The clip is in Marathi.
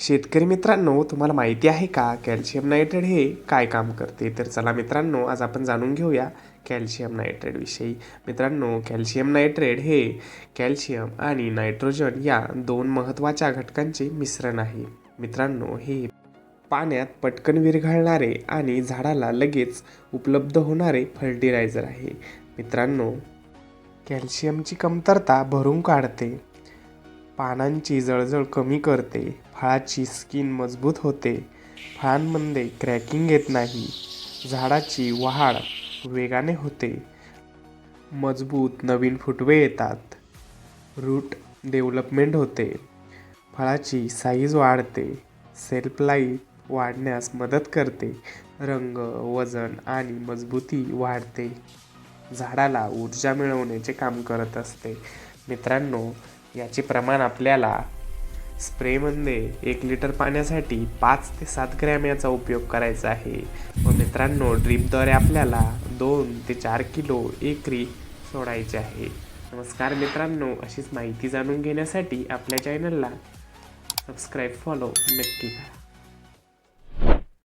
शेतकरी मित्रांनो तुम्हाला माहिती आहे का? कॅल्शियम नायट्रेट हे काय काम करते? तर चला मित्रांनो आज आपण जाणून घेऊया कॅल्शियम नायट्रेटविषयी मित्रांनो कॅल्शियम नायट्रेट हे कॅल्शियम आणि नायट्रोजन या दोन महत्त्वाच्या घटकांचे मिश्रण आहे. मित्रांनो हे पाण्यात पटकन विरघळणारे आणि झाडाला लगेच उपलब्ध होणारे फर्टिलायझर आहे. मित्रांनो कॅल्शियमची कमतरता भरून काढते. पानांची जळजळ कमी करते. फळाची स्किन मजबूत होते. फळांमध्ये क्रॅकिंग येत नाही. झाडाची वाढ वेगाने होते. मजबूत नवीन फुटवे येतात. रूट डेव्हलपमेंट होते. फळाची साईज वाढते. सेल्फ लाईफ वाढण्यास मदत करते. रंग वजन आणि मजबूती वाढते. झाडाला ऊर्जा मिळवण्याचे काम करत असते. मित्रांनो याचे प्रमाण आपल्याला स्प्रेमध्ये एक लिटर पाण्यासाठी पाच ते सात ग्रॅम याचा उपयोग करायचा आहे. व मित्रांनो ड्रीपद्वारे आपल्याला दोन ते चार किलो एकरी सोडायचे आहे. नमस्कार मित्रांनो अशीच माहिती जाणून घेण्यासाठी आपल्या चॅनलला सबस्क्राईब फॉलो नक्की करा.